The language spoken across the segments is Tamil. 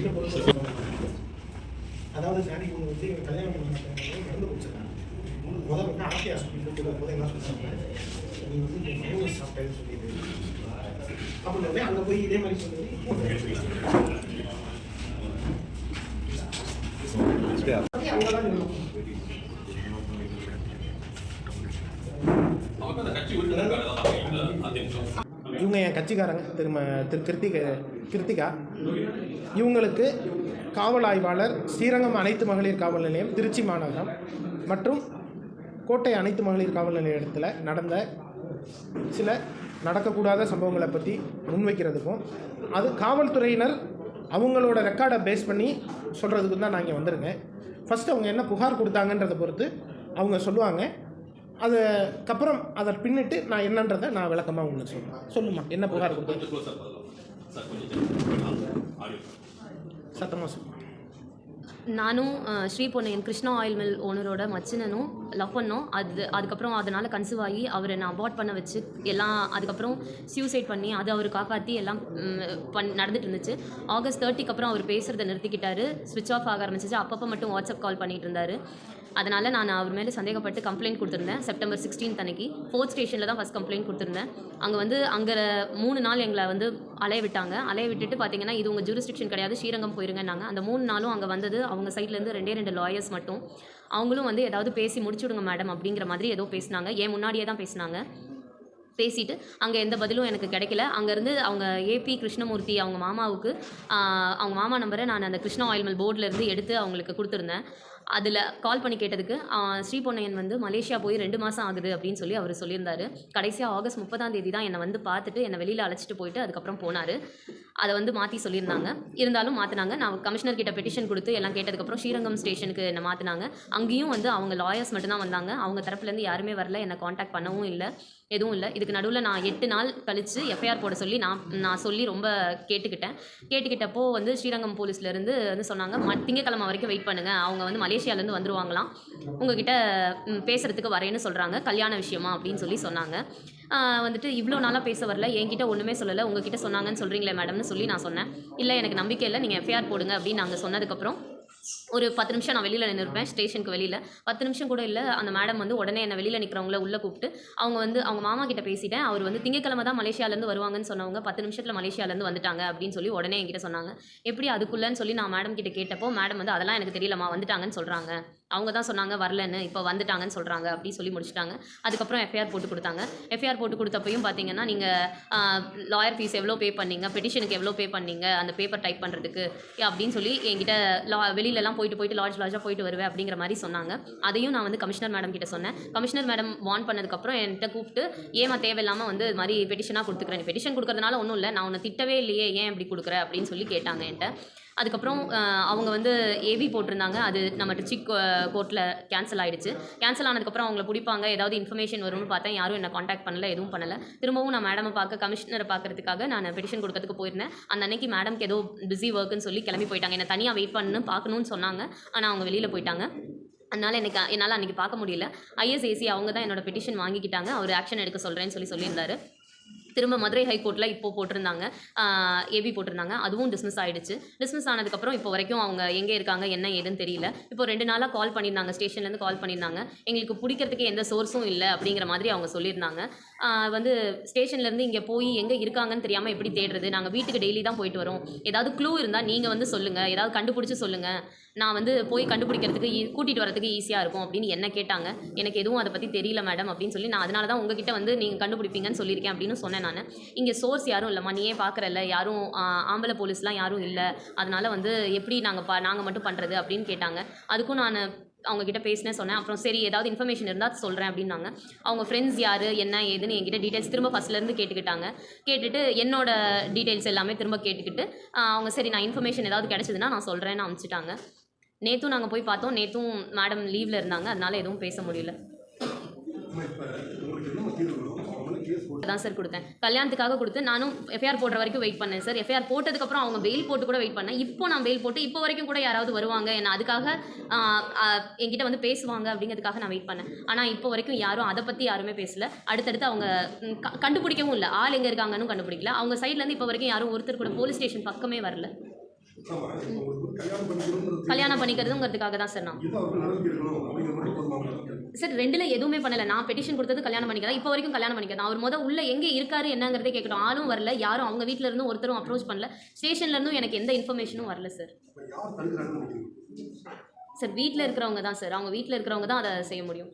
என்ன அதாவது சார் இவங்க வந்து இவங்க கல்யாணம் பண்ண மருந்து குடிச்சிருக்காங்க முதல்ல வந்து ஆர்டி ஹாஸ்பிட்டல் போது என்ன சொல்றாங்க? நீ வந்து இந்த மைனஸ் சாப்பிட்டேன்னு சொல்லிட்டு அப்படின்னு அங்கே போய் இதே மாதிரி சொன்னது அங்கே தான் இவங்க என் கட்சிக்காரங்க திரும்ப திரு கிருத்திக கிருத்திகா. இவங்களுக்கு காவல் ஆய்வாளர் ஸ்ரீரங்கம் அனைத்து மகளிர் காவல் நிலையம் திருச்சி மாநகரம் மற்றும் கோட்டை அனைத்து மகளிர் காவல் நிலையத்தில் நடந்த சில நடக்கக்கூடாத சம்பவங்களை பற்றி முன்வைக்கிறதுக்கும் அது காவல்துறையினர் அவங்களோட ரெக்கார்டை பேஸ் பண்ணி சொல்கிறதுக்கு தான் நான் இங்கே வந்திருக்கேன். ஃபஸ்ட்டு அவங்க என்ன புகார் கொடுத்தாங்கன்றதை பொறுத்து அவங்க சொல்லுவாங்க. அதுக்கப்புறம் அதை பின்னிட்டு நான் என்னன்றதை நான் விளக்கமாக உங்களுக்கு சொல்கிறேன் சொல்லுமா என்ன புகார் கொடுத்தேன் சத்தமாக சொல்லு நானும் ஸ்ரீ பொன்னையன் கிருஷ்ணா ஆயில் மில் ஓனரோட மச்சினனும் லவ் பண்ணோம். அது அதுக்கப்புறம் அதனால் கன்சீவ் ஆகி அவரை நான் அபார்ட் பண்ண வச்சு எல்லாம் அதுக்கப்புறம் சியூசைட் பண்ணி அது அவர் காப்பாற்றி எல்லாம் பண் நடந்துட்டு இருந்துச்சு. ஆகஸ்ட் தேர்ட்டிக்கு அப்புறம் அவர் பேசுகிறத நிறுத்திக்கிட்டாரு. ஸ்விட்ச் ஆஃப் ஆக ஆரம்பிச்சிச்சு. அப்பப்போ மட்டும் வாட்ஸ்அப் கால் பண்ணிகிட்டு இருந்தார். அதனால் நான் அவர் மேலே சந்தேகப்பட்டு கம்ப்ளைண்ட் கொடுத்துருந்தேன். செப்டம்பர் 16th அன்னைக்கு. ஃபோர்த் ஸ்டேஷனில் தான் ஃபஸ்ட் கம்ப்ளைண்ட் கொடுத்துருந்தேன். அங்கே வந்து அங்கே மூணு நாள் எங்களை வந்து அலைய விட்டாங்க. அலைய விட்டுட்டு பார்த்தீங்கன்னா இது உங்கள் ஜூரிஸ்டிக்ஷன் கிடையாது ஸ்ரீரங்கம் போயிருங்கன்னாங்க. அந்த மூணு நாளும் அங்கே வந்தது. அவங்க சைட்லேருந்து ரெண்டே ரெண்டு லாயர்ஸ் மட்டும். அவங்களும் வந்து ஏதாவது பேசி முடிச்சுடுங்க மேடம் அப்படிங்கிற மாதிரி ஏதோ பேசினாங்க. ஏன் முன்னாடியே தான் பேசினாங்க. பேசிட்டு அங்கே எந்த பதிலும் எனக்கு கிடைக்கல. அங்கேருந்து அவங்க ஏபி கிருஷ்ணமூர்த்தி அவங்க மாமாவுக்கு அவங்க மாமா நம்பரை நான் அந்த கிருஷ்ணா ஆயில் மில் போர்டிலேருந்து எடுத்து அவங்களுக்கு கொடுத்துருந்தேன். அதில் கால் பண்ணி கேட்டதுக்கு ஸ்ரீ பொன்னையன் வந்து மலேசியா போய் ரெண்டு மாதம் ஆகுது அப்படின்னு சொல்லி அவர் சொல்லியிருந்தாரு. கடைசியாக ஆகஸ்ட் முப்பதாம் தேதி தான் என்னை வந்து பார்த்துட்டு என்னை வெளியில் அழைச்சிட்டு போயிட்டு அதுக்கப்புறம் போனார். அதை வந்து மாற்றி சொல்லியிருந்தாங்க. இருந்தாலும் மாற்றினாங்க நான் கமிஷனர் கிட்ட பெட்டிஷன் கொடுத்து எல்லாம் கேட்டதுக்கப்புறம் ஸ்ரீரங்கம் ஸ்டேஷனுக்கு என்னை மாற்றினாங்க அங்கேயும் வந்து அவங்க லாயர்ஸ் மட்டும்தான் வந்தாங்க. அவங்க தரப்புலேருந்து யாருமே வரல. என்னை காண்டாக்ட் பண்ணவும் இல்லை. எதுவும் இல்லை. இதுக்கு நடுவில் நான் எட்டு நாள் கழித்து எஃப்ஐஆர் போட சொல்லி நான் நான் சொல்லி ரொம்ப கேட்டுக்கிட்டேன். கேட்டுக்கிட்டப்போ வந்து ஸ்ரீரங்கம் போலீஸ்லேருந்து வந்து சொன்னாங்க திங்கக்கிழமை வரைக்கும் வெயிட் பண்ணுங்கள் அவங்க வந்து மலேசியாலேருந்து வந்துருவாங்களாம். உங்ககிட்ட பேசுகிறதுக்கு பேசுறதுக்கு வரேன்னு சொல்கிறாங்க கல்யாண விஷயமா அப்படின்னு சொல்லி சொன்னாங்க. வந்துட்டு இவ்வளோ நாளாக பேச வரல. என்கிட்ட ஒன்றுமே சொல்லலை. உங்ககிட்ட சொன்னாங்கன்னு சொல்கிறீங்களே மேடம்னு சொல்லி நான் சொன்னேன். இல்லை எனக்கு நம்பிக்கை இல்லை. நீங்கள் எஃப்ஐஆர் போடுங்க அப்படின்னு நாங்கள் சொன்னதுக்கப்புறம் ஒரு பத்து நிமிஷம் நான் வெளியில் நின்றுருப்பேன் ஸ்டேஷனுக்கு வெளியில். பத்து நிமிஷம் கூட இல்லை அந்த மேடம் வந்து உடனே என்னை வெளியில் நிற்கிறவங்கள உள்ளே கூப்பிட்டு அவங்க வந்து அவங்க மாமா கிட்ட பேசிட்டேன். அவர் வந்து திங்கக்கிழமை தான் மலேசியாலேருந்து வருவாங்கன்னு சொன்னவங்க பத்து நிமிஷத்தில் மலேசியாலேருந்து வந்துட்டாங்க அப்படின்னு சொல்லி உடனே என்கிட்ட சொன்னாங்க. எப்படி அதுக்குள்ளேன்னு சொல்லி நான் மேடம் கிட்ட கேட்டப்போ மேடம் வந்து அதெல்லாம் எனக்கு தெரியலம்மா வந்துட்டாங்கன்னு சொல்கிறாங்க அவங்க தான் சொன்னாங்க வரலன்னு இப்போ வந்துட்டாங்கன்னு சொல்கிறாங்க அப்படி சொல்லி முடிச்சிட்டாங்க. அதுக்கப்புறம் எஃப்ஐஆர் போட்டு கொடுத்தாங்க. எஃப்ஐஆர் போட்டு கொடுத்தப்பையும் பார்த்தீங்கன்னா நீங்கள் லாயர் ஃபீஸ் எவ்வளோ பே பண்ணீங்க பெட்டிஷனுக்கு எவ்வளோ பே பண்ணீங்க அந்த பேப்பர் டைப் பண்ணுறதுக்கு அப்படின்னு சொல்லி என்கிட்ட லா வெளியிலலாம் போயிட்டு போயிட்டு லாட்ஜ் லாட்ஜாக போயிட்டு வருவேன் அப்படிங்கிற மாதிரி சொன்னாங்க. அதையும் நான் வந்து கமிஷனர் மேடம் கிட்ட சொன்னேன். கமிஷனர் மேடம் வார்ன் பண்ணதுக்கப்புறம் என்கிட்ட கூப்பிட்டு ஏமா தேவையில்லாமல் வந்து இது மாதிரி பெட்டிஷனாக கொடுத்துக்கிறேன். பெட்டிஷன் கொடுக்கறதுனால ஒன்றும் இல்லை நான் உன்னை திட்டவே இல்லையே ஏன் இப்படி கொடுக்குற அப்படின்னு சொல்லி கேட்டாங்க என்கிட்ட. அதுக்கப்புறம் அவங்க வந்து ஏவி போட்டிருந்தாங்க. அது நம்ம டிச்சி கோர்ட்டில் கேன்சல் ஆகிடுச்சு கேன்சல் ஆனதுக்கப்புறம் அவங்கள பிடிப்பாங்க. ஏதாவது இன்ஃபர்மேஷன் வரும்னு பார்த்தேன். யாரும் என்ன காண்டாக்ட் பண்ணல எதுவும் பண்ணலை. திரும்பவும் நான் மேடமை பார்க்க கமிஷனரை பார்க்கறதுக்காக நான் பெட்டிஷன் கொடுக்கறதுக்கு போயிருந்தேன். அந்த அன்னைக்கு மேடம்க்கு ஏதோ பிஸி ஒர்க்குன்னு சொல்லி கிளம்பி போயிட்டாங்க. என்னை தனியாக வெயிட் பண்ணு பார்க்கணும்னு சொன்னாங்க. ஆனால் அவங்க வெளியில் போயிட்டாங்க. அதனால் எனக்கு என்னால் அன்றைக்கி பார்க்க முடியல. ஐஎஸ்ஏசி அவங்க தான் என்னோட பெட்டிஷன் வாங்கிக்கிட்டாங்க. அவர் ஆக்ஷன் எடுக்க சொல்கிறேன்னு சொல்லி சொல்லியிருந்தாரு. திரும்ப மதுரை ஹைகோர்ட்டில் இப்போ போட்டிருந்தாங்க. ஏபி போட்டிருந்தாங்க. அதுவும் டிஸ்மிஸ் ஆகிடுச்சு டிஸ்மிஸ் ஆனதுக்கப்புறம் இப்போ வரைக்கும் அவங்க எங்கே இருக்காங்க என்ன ஏதுன்னு தெரியல. இப்போ ரெண்டு நாளாக கால் பண்ணியிருந்தாங்க. ஸ்டேஷன்லேருந்து கால் பண்ணியிருந்தாங்க. எங்களுக்கு பிடிக்கிறதுக்கு எந்த சோர்ஸும் இல்லை அப்படிங்கிற மாதிரி அவங்க சொல்லியிருந்தாங்க. வந்து ஸ்டேஷன்லேருந்து இங்கே போய் எங்கே இருக்காங்கன்னு தெரியாமல் எப்படி தேடுறது? நாங்கள் வீட்டுக்கு டெய்லி தான் போயிட்டு வரோம். ஏதாவது க்ளூ இருந்தால் நீங்கள் வந்து சொல்லுங்கள் ஏதாவது கண்டுபிடிச்சி சொல்லுங்கள் நான் வந்து போய் கண்டுபிடிக்கிறதுக்கு ஈ- கூட்டிகிட்டு வரதுக்கு ஈஸியாக இருக்கும் அப்படின்னு என்ன கேட்டாங்க. எனக்கு எதுவும் அதை பற்றி தெரியல மேடம் அப்படின்னு சொல்லி நான் அதனால தான் உங்ககிட்ட வந்து நீங்கள் கண்டுபிடிப்பீங்கன்னு சொல்லியிருக்கேன் அப்படின்னு சொன்னேன் நான். இங்கே சோர்ஸ் யாரும் இல்லைம்மா நீயே பார்க்குறல்ல யாரும் ஆம்பளை போலீஸ்லாம் யாரும் இல்லை. அதனால வந்து எப்படி நாங்கள் பா நாங்கள் மட்டும் பண்ணுறது அப்படின்னு கேட்டாங்க. அதுக்கும் நான் அவங்க கிட்ட பேசினேன் சொன்னேன். அப்புறம் சரி ஏதாவது இன்ஃபர்மேஷன் இருந்தால் சொல்கிறேன் அப்படின்னாங்க. அவங்க ஃப்ரெண்ட்ஸ் யார் என்ன ஏதுன்னு என்கிட்ட டீட்டெயில்ஸ் திரும்ப ஃபஸ்ட்லேருந்து கேட்டுக்கிட்டாங்க. கேட்டுட்டு என்னோட டீட்டெயில்ஸ் எல்லாமே திரும்ப கேட்டுக்கிட்டு அவங்க சரி நான் இன்ஃபர்மேஷன் ஏதாவது கிடச்சிதுன்னா நான் சொல்கிறேன்னு அனுப்பிச்சிட்டாங்க. நேற்றும் நாங்கள் போய் பார்த்தோம். நேற்றும் மேடம் லீவில் இருந்தாங்க. அதனால எதுவும் பேச முடியல. தான் சார் கொடுத்தேன். கல்யாணத்துக்காக கொடுத்து நானும் எஃப்ஐஆர் போடுற வரைக்கும் வெயிட் பண்ணேன் சார் எஃப்ஐஆர் போட்டதுக்கப்புறம் அவங்க வெயில் போட்டு கூட வெயிட் பண்ணேன். இப்போ நான் வெயில் போட்டு இப்போ வரைக்கும் கூட யாராவது வருவாங்க? என்ன அதுக்காக என்கிட்ட வந்து பேசுவாங்க அப்படிங்கிறதுக்காக நான் வெயிட் பண்ணேன். ஆனால் இப்போ வரைக்கும் யாரும் அதை பற்றி யாருமே பேசல. அடுத்தடுத்து அவங்க கண்டுபிடிக்கவும் இல்லை. ஆள் எங்கே இருக்காங்கன்னு கண்டுபிடிக்கல. அவங்க சைட்லேருந்து இப்போ வரைக்கும் யாரும் ஒருத்தர் கூட போலீஸ் ஸ்டேஷன் பக்கமே வரல. கல்யாணம் பண்ணிக்கிறதுங்கிறதுக்காக தான் சார் நான் சார் ரெண்டுல எதுவுமே பண்ணல. நான் பெட்டிஷன் கொடுத்தது கல்யாணம் பண்ணிக்கிறேன். இப்போ வரைக்கும் கல்யாணம் பண்ணிக்கிறேன். அவர் முத உள்ள எங்க இருக்காரு என்னங்கிறதே கேட்கணும் ஆளும் வரல யாரும் அவங்க வீட்டுல இருந்தும் ஒருத்தரும் அப்ரோச் பண்ணல. ஸ்டேஷன்ல இருந்தும் எனக்கு எந்த இன்ஃபர்மேஷனும் வரல சார் சார் வீட்டில் இருக்கிறவங்க தான் சார் அவங்க வீட்டில் இருக்கிறவங்க தான் அதை செய்ய முடியும்.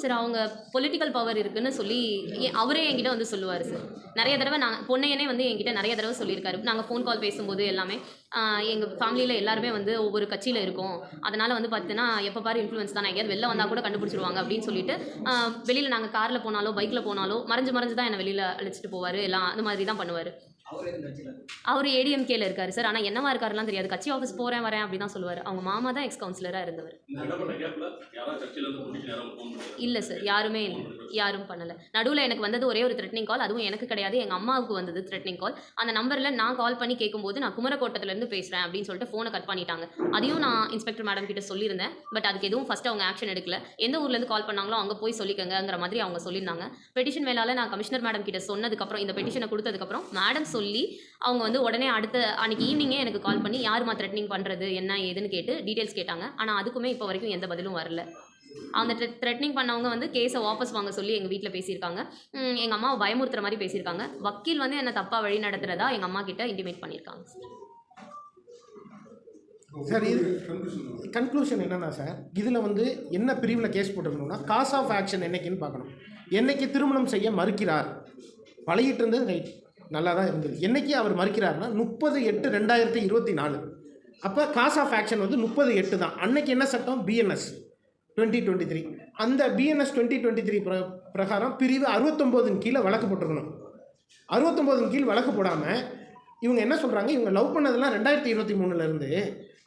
சார் அவங்க பொலிட்டிக்கல் பவர் இருக்குன்னு சொல்லி ஏ- அவரே என்கிட்ட வந்து சொல்லுவார் சார். நிறைய தடவை நான் பொன்னையனே வந்து என்கிட்ட நிறைய தடவை சொல்லியிருக்காரு. நாங்கள் ஃபோன் கால் பேசும்போது எல்லாமே எங்கள் ஃபேமிலியில் எல்லாருமே வந்து ஒவ்வொரு கட்சியில் இருக்கோம். அதனால் வந்து பார்த்தீங்கன்னா எப்போ பாரு இன்ஃப்ளூயன்ஸ் தான். எங்கேயாவது வெளில வந்தால் கூட கண்டுபிடிச்சிருவாங்க அப்படின்னு சொல்லிட்டு வெளியில் நாங்கள் காரில் போனாலோ பைக்கில் போனாலோ மறைஞ்சு மறைஞ்சு தான் என்னை வெளியில் அழைச்சிட்டு போவார். எல்லாம் அந்த மாதிரி தான் பண்ணுவார். அவர் ஏடிஎம்கேல இருக்காரு. சார். ஆனால் என்னவா இருக்காருலாம் தெரியாது. கட்சி ஆஃபீஸ் போகிறேன் வரேன் அப்படி தான் சொல்லுவார். அவங்க மாமா தான் எக்ஸ் கவுன்சிலராக இருந்தவர். இல்லை சார். யாருமே இல்லை. யாரும் பண்ணலை. நடுவில் எனக்கு வந்தது ஒரே ஒரு த்ரெட்னிங் கால் அதுவும் எனக்கு கிடையாது. எங்கள் அம்மாவுக்கு வந்தது த்ரெட்னிங் கால் அந்த நம்பரில் நான் கால் பண்ணி கேட்கும்போது நான் குமரக்கோட்டத்துலேருந்து பேசுகிறேன் அப்படின்னு சொல்லிட்டு ஃபோனை கட் பண்ணிட்டாங்க. அதையும் நான் இன்ஸ்பெக்டர் மேடம் கிட்ட சொல்லியிருந்தேன். பட் அதுக்கு எதுவும் ஃபஸ்ட்டு அவங்க ஆக்ஷன் எடுக்கல. எந்த ஊர்லேருந்து கால் பண்ணாங்களோ அங்கே போய் சொல்லிக்கங்கங்கிற மாதிரி அவங்க சொல்லியிருந்தாங்க. பெட்டிஷன் மேலால நான் கமிஷனர் மேடம் கிட்ட சொன்னதுக்கப்புறம் இந்த பெட்டிஷனை கொடுத்ததுக்கப்புறம் மேடம் சொல்லி சொல்லி அவங்க வந்து உடனே அடுத்த அன்னைக்கு ஈவினிங்கே எனக்கு கால் பண்ணி யாருமா த்ரெட்னிங் பண்ணுறது என்ன ஏதுன்னு கேட்டு டீட்டெயில்ஸ் கேட்டாங்க. ஆனால் அதுக்குமே இப்போ வரைக்கும் எந்த பதிலும் வரல. அந்த த்ரெட்னிங் பண்ணவங்க வந்து கேஸை வாபஸ் வாங்க சொல்லி எங்கள் வீட்டில் பேசியிருக்காங்க. எங்கள் அம்மாவை பயமுறுத்துற மாதிரி பேசியிருக்காங்க. வக்கீல் வந்து என்னை தப்பாக வழி நடத்துகிறதா எங்கள் அம்மா கிட்ட இன்டிமேட் பண்ணியிருக்காங்க சார், இது- கன்க்ளூஷன் கன்க்ளூஷன் என்னன்னா சார் இதில் வந்து என்ன பிரிவில் கேஸ் போட்டிருக்கணும்னா காஸ் ஆஃப் ஆக்ஷன் என்னைக்குன்னு பார்க்கணும். என்னைக்கு திருமணம் செய்ய மறுக்கிறார்? பழகிட்டு இருந்தது ரைட் நல்லா தான் இருந்தது. என்றைக்கு அவர் மறுக்கிறாருன்னா முப்பது எட்டு ரெண்டாயிரத்தி இருபத்தி நாலு. அப்போ காஸ் ஆஃப் ஆக்ஷன் வந்து முப்பது எட்டு தான். அன்னைக்கு என்ன சட்டம்? பிஎன்எஸ் டுவெண்ட்டி டுவெண்ட்டி த்ரீ அந்த பிஎன்எஸ் டுவெண்ட்டி டுவெண்ட்டி த்ரீ பிரகாரம் பிரிவு அறுபத்தொம்போதின் கீழே வழக்கு போட்டிருக்கணும். அறுபத்தொம்போதின் கீழ் வழக்கு போடாமல் இவங்க என்ன சொல்கிறாங்க இவங்க லவ் பண்ணதெல்லாம் ரெண்டாயிரத்தி இருபத்தி மூணுலேருந்து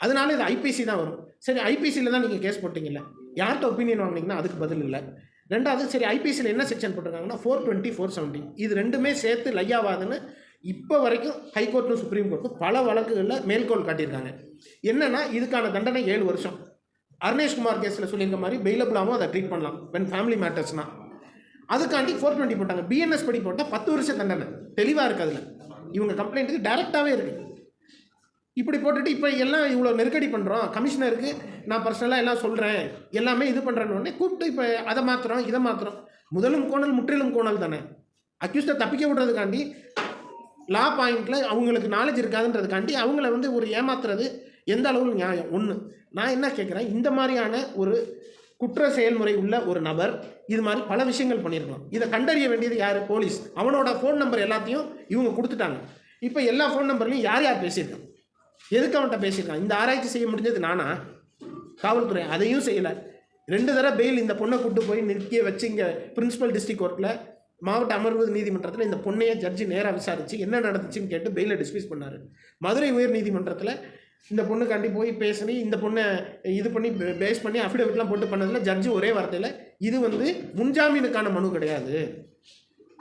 அதனால இது ஐபிசி தான் வரும். சரி ஐபிசியில் தான் நீங்கள் கேஸ் போட்டிங்கல்ல. யார்கிட்ட ஒப்பீனியன் வாங்கினீங்கன்னா அதுக்கு பதில் இல்லை. ரெண்டாவது சரி ஐபிசியில் என்ன செக்ஷன் போட்டிருக்காங்கன்னா ஃபோர் டுவெண்ட்டி ஃபோர் செவன்ட்டி இது ரெண்டுமே சேர்த்து லையாவாதுன்னு இப்போ வரைக்கும் ஹைகோர்ட்டும் சுப்ரீம் கோர்ட்டும் பல வழக்குகளில் மேல்கோள் காட்டியிருக்காங்க. என்னென்னா இதுக்கான தண்டனை ஏழு வருஷம். அருணேஷ்குமார் கேஸில் சொல்லியிருக்க மாதிரி பெயிலபிளாகவும் அதை ட்ரீட் பண்ணலாம் வென் ஃபேமிலி மேட்டர்ஸ்னால் அதுக்காண்டி ஃபோர் டுவெண்ட்டி போட்டாங்க. பிஎன்எஸ் படி போட்டால் பத்து வருஷம் தண்டனை. தெளிவாக இருக்குது அதில். இவங்க கம்ப்ளைண்ட்டுக்கு டேரெக்டாகவே இருக்குது இப்படி போட்டுட்டு இப்போ எல்லாம் இவ்வளோ நெருக்கடி பண்ணுறோம் கமிஷனருக்கு நான் பர்சனலாக எல்லாம் சொல்கிறேன் எல்லாமே இது பண்ணுறேன்னு உடனே கூப்பிட்டு இப்போ அதை மாற்றுறோம் இதை மாற்றுறோம் முதலும் கோணல் முற்றிலும் கோணல் தானே. அக்யூஸ்டை தப்பிக்க விடுறதுக்காண்டி லா பாயிண்டில் அவங்களுக்கு நாலேஜ் இருக்காதுன்றதுக்காண்டி அவங்கள வந்து ஒரு ஏமாத்துறது எந்த அளவில் நியாயம்? ஒன்று நான் என்ன கேட்குறேன் இந்த மாதிரியான ஒரு குற்ற செயல்முறை உள்ள ஒரு நபர் இது மாதிரி பல விஷயங்கள் பண்ணியிருக்கலாம். இதை கண்டறிய வேண்டியது யார்? போலீஸ். அவனோட ஃபோன் நம்பர் எல்லாத்தையும் இவங்க கொடுத்துட்டாங்க. இப்போ எல்லா ஃபோன் நம்பர்லையும் யார் யார் பேசியிருக்காங்க? எதுக்கு அவன்கிட்ட பேசியிருக்கான்? இந்த ஆராய்ச்சி செய்ய முடிஞ்சது நானா? காவல்துறை அதையும் செய்யலை. ரெண்டு தடவை பெயில் இந்த பொண்ணை கூட்டு போய் நிறுத்திய வச்சு இங்கே பிரின்சிபல் டிஸ்ட்ரிக்ட் கோர்ட்டில் மாவட்ட அமர்வு நீதிமன்றத்தில் இந்த பொண்ணையை ஜட்ஜி நேராக விசாரித்து என்ன நடந்துச்சுன்னு கேட்டு பெயிலை டிஸ்மிஸ் பண்ணார். மதுரை உயர் நீதிமன்றத்தில் இந்த பொண்ணுக்காண்டி போய் பேசி இந்த பொண்ணை இது பண்ணி பேஸ் பண்ணி அஃபிடவிட்லாம் போட்டு பண்ணதில் ஜட்ஜி ஒரே வார்த்தையில் இது வந்து முன்ஜாமீனுக்கான மனு கிடையாது.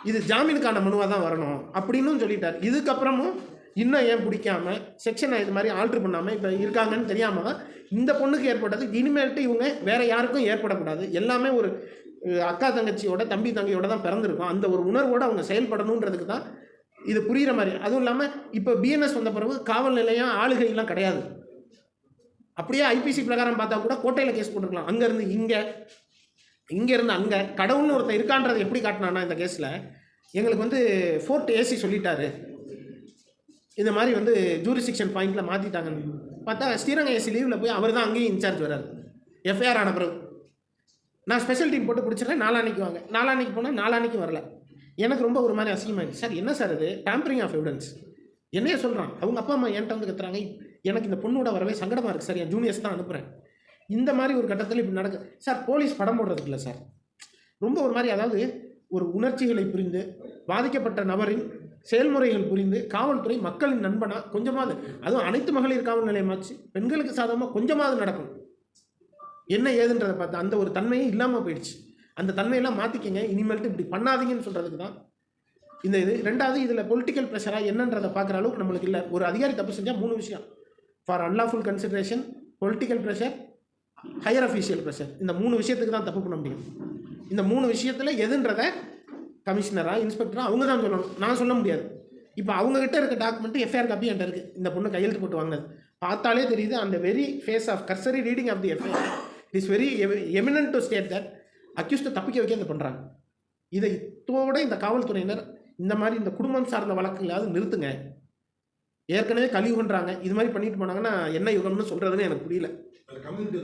இது ஜாமீனுக்கான மனுவாக தான் வரணும். அப்படின்னும் சொல்லிட்டார். இதுக்கப்புறமும் இன்னும் ஏன் பிடிக்காம செக்ஷனை இது மாதிரி ஆல்ட்ரு பண்ணாமல் இப்போ இருக்காங்கன்னு தெரியாமல் இந்த பொண்ணுக்கு ஏற்பட்டது இனிமேல்ட்டு இவங்க வேறு யாருக்கும் ஏற்படக்கூடாது. எல்லாமே ஒரு அக்கா தங்கச்சியோட தம்பி தங்கையோட தான் பிறந்திருக்கும். அந்த ஒரு உணர்வோடு அவங்க செயல்படணுன்றதுக்கு தான் இது புரிகிற மாதிரி. அதுவும் இல்லாமல் இப்போ பிஎன்எஸ் வந்த பிறகு காவல் நிலையம் ஆளுகைலாம் கிடையாது. அப்படியே ஐபிசி பிரகாரம் பார்த்தா கூட கோட்டையில் கேஸ் போட்டுருக்கலாம். அங்கேருந்து இங்கே இங்கேருந்து அங்கே. கடவுள்னு ஒருத்தன் இருக்கான்றதை எப்படி காட்டினானா இந்த கேஸில் எங்களுக்கு வந்து ஃபோர்ட் ஏசி சொல்லிட்டாரு. இந்த மாதிரி வந்து ஜூரிஸ்டிக்ஷன் பாயிண்டில் மாற்றிட்டாங்கன்னு பார்த்தா ஸ்ரீரங்கம் லீவில் போய் அவர் தான் அங்கேயும் இன்சார்ஜ் வரார் எஃப்ஐஆர் ஆன பிறகு. நான் ஸ்பெஷல் டீம் போட்டு பிடிச்சிருக்கேன் நாளான்னைக்கு வாங்க. நாளான்னைக்கு போனால் நாளான்னைக்கு வரல. எனக்கு ரொம்ப ஒரு மாதிரி அசிங்கமாயிடுச்சு. சார் என்ன சார் இது? டேம்பரிங் ஆஃப் எவிடன்ஸ் என்னைய சொல்கிறான் அவங்க அப்பா அம்மா என்கிட்ட வந்து கத்துறாங்க. எனக்கு இந்த பொண்ணோட வரவே சங்கடமாக இருக்குது சார். என் ஜூனியர்ஸ் தான் அனுப்புகிறேன் இந்த மாதிரி ஒரு கட்டத்தில் இப்படி நடக்கு. சார் போலீஸ் படம் போடுறதுக்கு இல்லை சார். ரொம்ப ஒரு மாதிரி அதாவது ஒரு உணர்ச்சிகளை புரிந்து பாதிக்கப்பட்ட நபரின் செயல்முறைகள் புரிந்து காவல்துறை மக்களின் நண்பனா கொஞ்சமாவது அதுவும் அனைத்து மகளிர் காவல் நிலையமாச்சு பெண்களுக்கு சாதகமாக கொஞ்சமாவது நடக்கும். என்ன ஏதுன்றதை பார்த்து அந்த ஒரு தன்மையே இல்லாமல் போயிடுச்சு. அந்த தன்மையெல்லாம் மாற்றிக்கங்க இனிமேல்ட்டு இப்படி பண்ணாதீங்கன்னு சொல்கிறதுக்கு தான். இந்த இது ரெண்டாவது இதில் பொலிட்டிக்கல் ப்ரெஷராக என்னன்றதை பார்க்குற அளவுக்கு நம்மளுக்கு இல்லை. ஒரு அதிகாரி தப்பு செஞ்சால் மூணு விஷயம். For unlawful consideration political pressure higher official pressure இந்த மூணு விஷயத்துக்கு தான் தப்பு பண்ண முடியும். இந்த மூணு விஷயத்தில் எதுன்றதை கமிஷனரா இன்ஸ்பெக்டரா அவங்க தான் சொல்லணும். நான் சொல்ல முடியாது. இப்போ அவங்ககிட்ட இருக்க டாக்குமெண்ட் எஃப்ஐஆர் காப்பி என்கிட்ட இருக்குது இந்த பொண்ணு கையெழுத்து போட்டு வாங்கினது. பார்த்தாலே தெரியுது அந்த very face of cursory reading of the FIR it is very eminent to state that அக்யூஸ்ட்டை தப்பிக்க வைக்க இந்த பண்ணுறாங்க இதை இதோட இந்த காவல்துறையினர் இந்த மாதிரி இந்த குடும்பம் சார்ந்த வழக்குகளாவது நிறுத்துங்க. ஏற்கனவே கலியுகன்றாங்க இது மாதிரி பண்ணிட்டு போனாங்கன்னா என்ன யுகம்னு சொல்கிறதுன்னு எனக்கு புரியல. கம்யூனிட்டி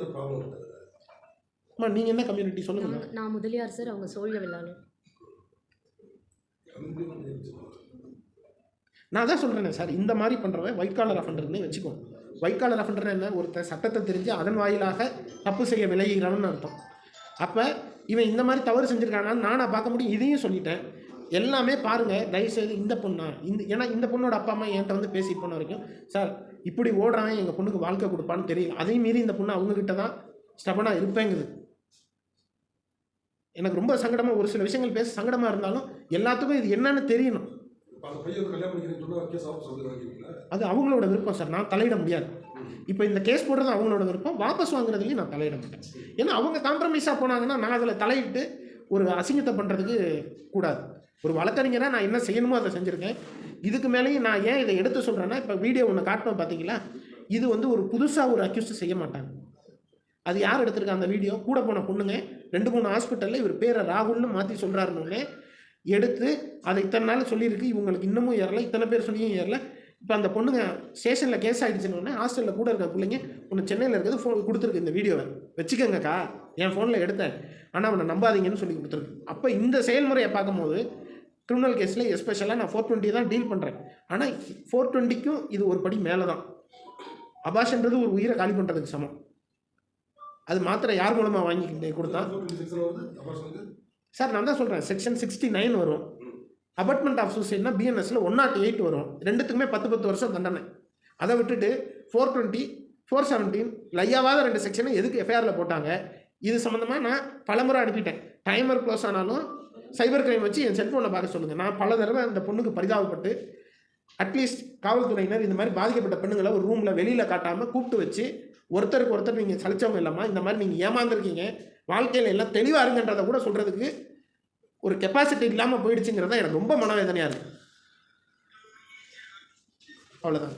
நீங்கள் என்ன கம்யூனிட்டி சொல்லுங்கள் நான் முதலியார் சார் அவங்க சோழிய கம்யூனிட்டி நான் தான் சொல்கிறேனே சார் இந்த மாதிரி பண்ணுறவன் ஒயிட் காலர் அஃபண்டர்னே வச்சுக்கோ ஒயிட் காலர் அஃபண்டர் என்ன? ஒருத்தன் சட்டத்தை தெரிஞ்சு அதன் வாயிலாக தப்பு செய்ய விளையிறான்னு அர்த்தம். அப்போ இவன் இந்த மாதிரி தவறு செஞ்சுருக்கானான்னு நானாக பார்க்க முடியும். இதையும் சொல்லிட்டேன். எல்லாமே பாருங்கள் தயவுசெய்து இந்த பொண்ணா இந்த ஏன்னா இந்த பொண்ணோட அப்பா அம்மா என்கிட்ட வந்து பேசிட்டு போன வரைக்கும் சார் இப்படி ஓடுறான் எங்கள் பொண்ணுக்கு வாழ்க்கை கொடுப்பான்னு தெரியல. அதையும் மீறி இந்த பொண்ணு அவங்கக்கிட்ட தான் ஸ்டபனாக இருப்பேங்குது. எனக்கு ரொம்ப சங்கடமாக ஒரு சில விஷயங்கள் பேச சங்கடமாக இருந்தாலும் எல்லாத்துக்கும் இது என்னன்னு தெரியணும். அது அவங்களோட விருப்பம் சார். நான் தலையிட முடியாது. இப்போ இந்த கேஸ் போடுறது அவங்களோட விருப்பம் வாபஸ் வாங்குறதுலையும் நான் தலையிட மாட்டேன். ஏன்னா அவங்க காம்ப்ரமைஸாக போனாங்கன்னா நான் அதில் தலையிட்டு ஒரு அசிங்கத்தை பண்ணுறதுக்கு கூடாது. ஒரு வழக்கறிஞராக நான் என்ன செய்யணுமோ அதை செஞ்சுருக்கேன். இதுக்கு மேலேயும் நான் ஏன் இதை எடுத்து சொல்கிறேன்னா இப்போ வீடியோ ஒன்று காட்டணும் பார்த்தீங்களா இது வந்து ஒரு புதுசாக ஒரு அக்யூஸ்ட் செய்ய மாட்டாங்க. அது யார் எடுத்திருக்கா அந்த வீடியோ கூட போன பொண்ணுங்க. ரெண்டு மூணு ஹாஸ்பிட்டலில் இவர் பேரை ராகுல்னு மாற்றி சொல்கிறாருன்னு எடுத்து அதை இத்தனை நாள் சொல்லியிருக்கு. இவங்களுக்கு இன்னமும் ஏறல. இத்தனை பேர் சொல்லியும் ஏறல. இப்போ அந்த பொண்ணுங்க ஸ்டேஷனில் கேஸ் ஆகிடுச்சுன்னு ஹாஸ்டலில் கூட இருக்க பிள்ளைங்க ஒன்று சென்னையில் இருக்கிறது ஃபோன் கொடுத்துருக்கு இந்த வீடியோவை வச்சுக்கோங்கக்கா. என் ஃபோனில் எடுத்தேன். ஆனால் அவனை நம்பாதீங்கன்னு சொல்லி கொடுத்துருக்கு. அப்போ இந்த செயல்முறையை பார்க்கும்போது கிரிமினல் கேஸில் எஸ்பெஷலாக நான் ஃபோர் டுவெண்ட்டி தான் டீல் பண்ணுறேன் ஆனால் ஃபோர் டுவெண்ட்டிக்கும் இது ஒரு படி மேலே தான் அபாஷன்றது ஒரு உயிரை காலி பண்ணுறதுக்கு சமம். அது மாத்திரை யார் மூலமாக வாங்கி கொடுத்தா? சார் நான் தான் சொல்கிறேன் செக்ஷன் சிக்ஸ்டி நைன் வரும் அபார்ட்மெண்ட் ஆஃப் சூசைட்னா பிஎன்எஸ்ல ஒன் நாட் எயிட் வரும். ரெண்டுத்துக்குமே பத்து பத்து வருஷம் தண்டனை. அதை விட்டுட்டு ஃபோர் டுவெண்ட்டி ஃபோர் செவன்டீன் லையாவாத ரெண்டு செக்ஷனை எதுக்கு எஃப்ஐஆரில் போட்டாங்க? இது சம்மந்தமாக நான் பலமுறை அனுப்பிட்டேன். டைமர் க்ளோஸ் ஆனாலும் சைபர் கிரைம் வச்சு என் செல்ஃபோனில் பார்க்க சொல்லுங்கள் நான் பல தடவை அந்த பொண்ணுக்கு பரிதாபப்பட்டு அட்லீஸ்ட் காவல்துறையினர் இந்த மாதிரி பாதிக்கப்பட்ட பெண்ணுங்களை ஒரு ரூமில் வெளியில் காட்டாமல் கூப்பிட்டு வச்சு ஒருத்தருக்கு ஒருத்தர் நீங்கள் சலிச்சவங்க இல்லாமல் இந்த மாதிரி நீங்கள் ஏமாந்துருக்கீங்க வாழ்க்கையில் எல்லாம் தெளிவாக இருங்கன்றதை கூட சொல்கிறதுக்கு ஒரு கெப்பாசிட்டி இல்லாமல் போயிடுச்சுங்கிறது தான் எனக்கு ரொம்ப மனவேதனையாக இருக்குது அவ்வளோதான்